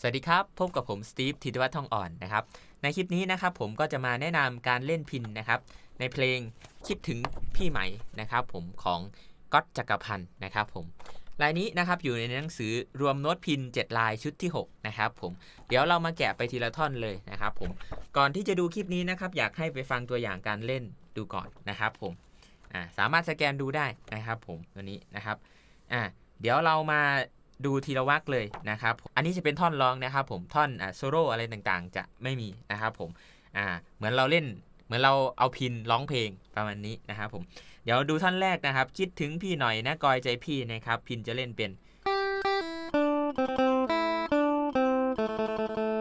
สวัสดีครับ พบกับผมสตีฟธีรวัฒน์ทองอ่อนนะครับ ในคลิปนี้นะครับผมก็จะมาแนะนำการเล่นพินนะครับ ในเพลงคิดถึงพี่ใหม่นะครับ ผมของก๊อตจักรพันธ์นะครับผมลายนี้นะครับอยู่ในหนังสือรวมโน้ตพิน 7 ลายชุดที่ 6 นะครับผมเดี๋ยวเรามาแกะไปทีละท่อนเลยนะครับผมก่อนที่จะดูคลิปนี้นะครับ อยากให้ไปฟังตัวอย่างการเล่นดูก่อนนะครับผมสามารถสแกนดูได้นะครับผมตัวนี้นะครับอ่าเดี๋ยวเรามา ดูทีละวรรคเลยนะครับ อันนี้จะเป็นท่อนร้องนะครับผม ท่อนอ่าโซโล่อะไรต่างๆ จะไม่มีนะครับผม อ่า เหมือนเราเล่น เหมือนเราเอาพินร้องเพลงประมาณนี้นะครับผม เดี๋ยวดูท่อนแรกนะครับ คิดถึงพี่หน่อยนะกอยใจพี่นะครับ พินจะเล่นเป็น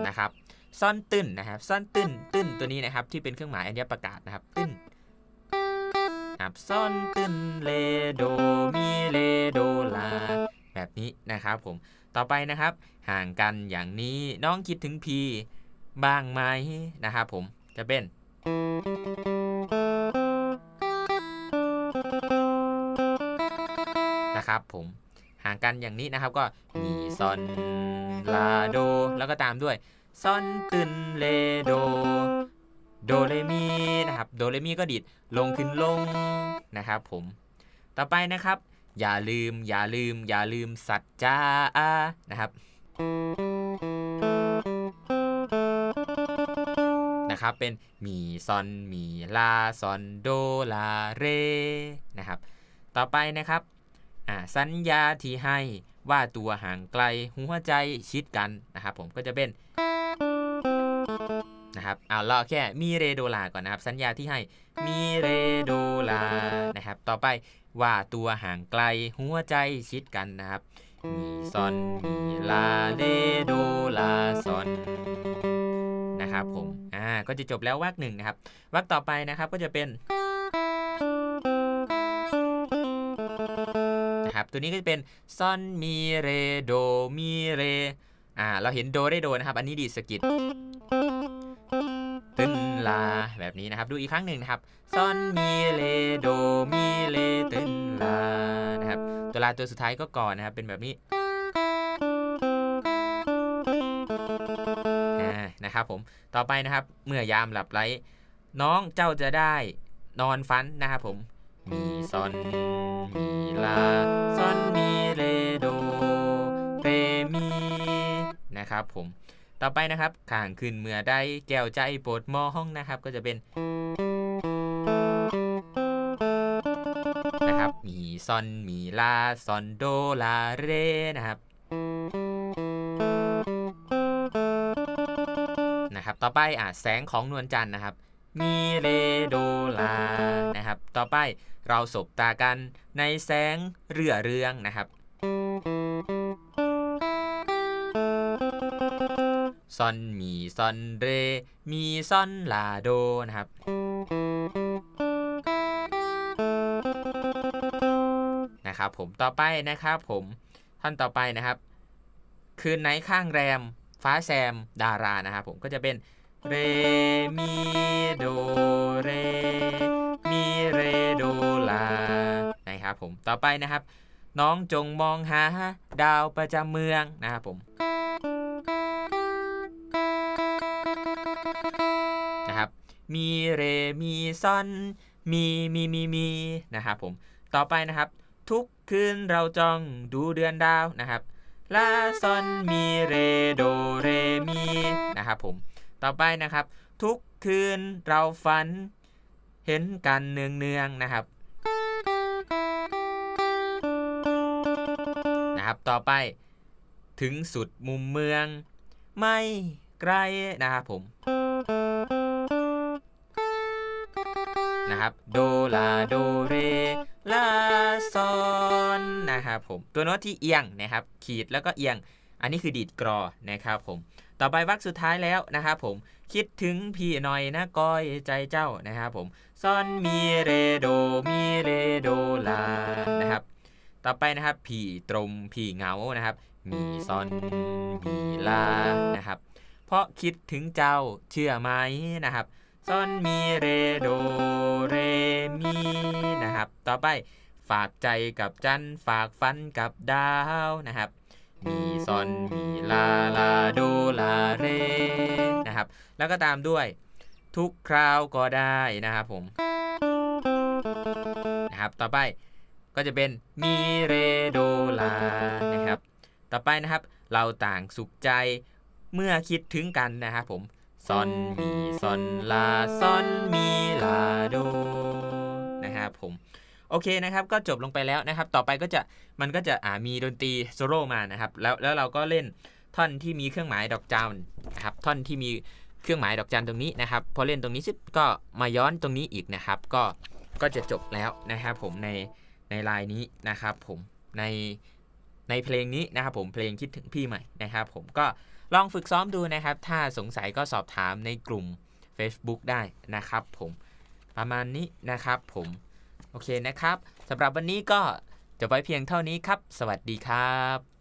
นะครับซ่อนตื้นนะครับซ่อนตื้นตื้นตัวนี้นะครับ ที่เป็นเครื่องหมายอัญญประกาศนะครับตื้นครับซ่อนตื้นเลโดมีเลโดลา นี้นะครับผมต่อไปนะครับ ห่างกันอย่างนี้น้องคิดถึงพีบ้างไหมนะครับผมจะเป็น นะครับผมห่างกันอย่างนี้นะครับก็มีซอนลาโด แล้วก็ตามด้วยซอนตึนเลโดโดเรมีนะครับโดเรมีก็ดิดลงขึ้นลงนะครับผมต่อไปนะครับ อย่าลืม อย่าลืม อย่าลืมสัจจานะครับนะครับเป็นมีซอนมีลาซอนโดลาเรนะครับต่อไปนะครับสัญญาที่ให้ว่าตัวห่างไกลหัวใจชิดกันนะครับผมก็จะเป็น นะครับเอาเราแค่มีเรโดลาก่อนนะครับ สัญญาที่ให้มีเรโดลานะครับ ต่อไปว่าตัวห่างไกลหัวใจชิดกันนะครับ มีซอนมีลาเรโดลาซอนนะครับผมอ่าก็จะจบแล้ววรรคหนึ่งนะครับวรรคต่อไปนะครับก็จะเป็นนะครับตัวนี้ก็จะเป็นซอนมีเรโดมีเรอ่าเราเห็นโดได้โดนะครับ อันนี้ดีสกิด ตึนลาแบบนี้นะครับ ดูอีกครั้งหนึ่งนะครับซอนมีเรโดมีเรตึนลานะครับ ตัวลาตัวสุดท้ายก็ก่อนนะครับ เป็นแบบนี้นะครับผมต่อไปนะครับเมื่อยามหลับไหลน้องเจ้าจะได้นอนฟันนะครับผมมีซอนมีลาซอนมีเรโดเรมีนะครับผม ต่อไปนะครับข้างขึ้นเมื่อได้แก้วใจโปรดมองนะครับ ก็จะเป็นนะครับมีซอนมีลาซอนโดลาเรนะครับนะครับ ต่อไปอะแสงของนวลจันทร์นะครับมีเรโดลานะครับ ต่อไปเราสบตากันในแสงเรือเรืองนะครับ ซอนมีซอนเร มีซอนลาโดนะครับ นะครับผมต่อไปนะครับผมท่านต่อไปนะครับ คืนไหนข้างแรม ฟ้าแซมดารานะครับผมก็จะเป็นเรมีโดเรมีเรโดลานะครับผมต่อไปนะครับ น้องจงมองหาดาวประจำเมืองนะครับผม มีเรมีซอนมีมีมีมีนะครับผมต่อไปนะครับ ทุกคืนเราจ้องดูเดือนดาวนะครับลาซอนมีเรโดเรมีนะครับผมต่อไปนะครับ ทุกคืนเราฝัน เห็นกันเนืองเนืองนะครับนะครับต่อไปถึงสุดมุมเมือง ไม่ไกลนะครับผม นะครับโดลาโดเรลาซอนนะครับผมตัวโน้ตที่เอียงนะครับ ขีดแล้วก็เอียง อันนี้คือดีดกรอนะครับผมต่อไปวรรคสุดท้ายแล้วนะครับผมคิดถึงพี่หน่อยนะก้อยใจเจ้านะครับผมซอนมีเรโดมีเรโดลานะครับ ต่อไปนะครับพี่ตรงพี่เหงานะครับ มีซอนมีลานะครับ เพราะคิดถึงเจ้าเชื่อไหมนะครับ ซอนมีเรโดเรมีนะครับ ต่อไปฝากใจกับจันฝากฟันกับดาวนะครับ มีซอนมีลาลาโดลาเรนะครับ แล้วก็ตามด้วยทุกคราวก็ได้นะครับผมนะครับ ต่อไปก็จะเป็นมีเรโดลานะครับ ต่อไปนะครับ เราต่างสุขใจเมื่อคิดถึงกันนะครับผม ซอนมีซอนลาซอนมีลาโดนะครับผมโอเคนะครับก็จบลงไปแล้วนะครับ ต่อไปก็จะมันก็จะอ่ามีดนตรีโซโล่มานะครับ แล้วแล้วเราก็เล่นท่อนที่มีเครื่องหมายดอกจันนะครับท่อนที่มีเครื่องหมายดอกจันตรงนี้นะครับ พอเล่นตรงนี้สิก็มาย้อนตรงนี้อีกนะครับ ก็ก็จะจบแล้วนะครับ ผมในในลายนี้นะครับ ผมในในเพลงนี้นะครับ ผมเพลงคิดถึงพี่ใหม่นะครับ ผมก็ ลองฝึกซ้อมดูนะครับ ถ้าสงสัยก็สอบถามในกลุ่ม Facebook ได้นะครับผมประมาณนี้นะครับผมโอเคนะครับสำหรับวันนี้ก็จะไว้เพียงเท่านี้ครับ สวัสดีครับ